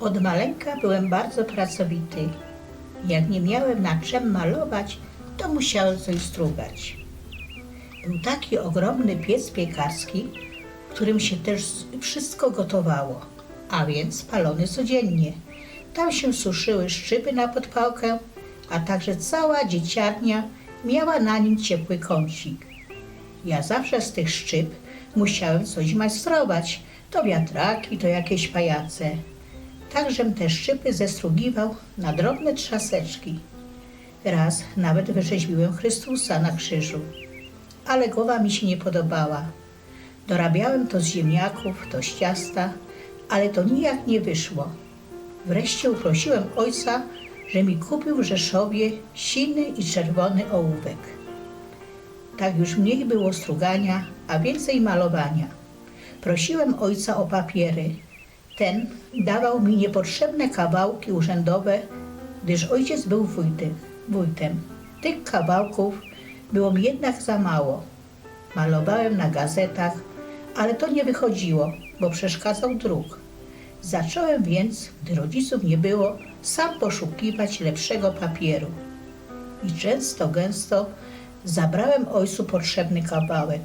Od maleńka byłem bardzo pracowity. Jak nie miałem na czym malować, to musiałem coś strugać. Był taki ogromny piec piekarski, w którym się też wszystko gotowało, a więc palony codziennie. Tam się suszyły szczypy na podpałkę, a także cała dzieciarnia miała na nim ciepły kącik. Ja zawsze z tych szczyp musiałem coś majstrować, to wiatraki, to jakieś pajace. Takżem te szczypy zestrugiwał na drobne trzaseczki. Raz nawet wyrzeźbiłem Chrystusa na krzyżu, ale głowa mi się nie podobała. Dorabiałem to z ziemniaków, to z ciasta, ale to nijak nie wyszło. Wreszcie uprosiłem ojca, że mi kupił w Rzeszowie siny i czerwony ołówek. Tak już mniej było strugania, a więcej malowania. Prosiłem ojca o papiery. Ten dawał mi niepotrzebne kawałki urzędowe, gdyż ojciec był wójtem. Tych kawałków było mi jednak za mało. Malowałem na gazetach, ale to nie wychodziło, bo przeszkadzał druk. Zacząłem więc, gdy rodziców nie było, sam poszukiwać lepszego papieru. I często, gęsto zabrałem ojcu potrzebny kawałek,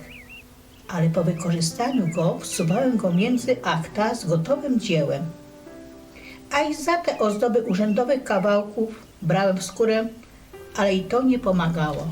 ale po wykorzystaniu go wsuwałem go między akta z gotowym dziełem. A i za te ozdoby urzędowych kawałków brałem skórę, ale i to nie pomagało.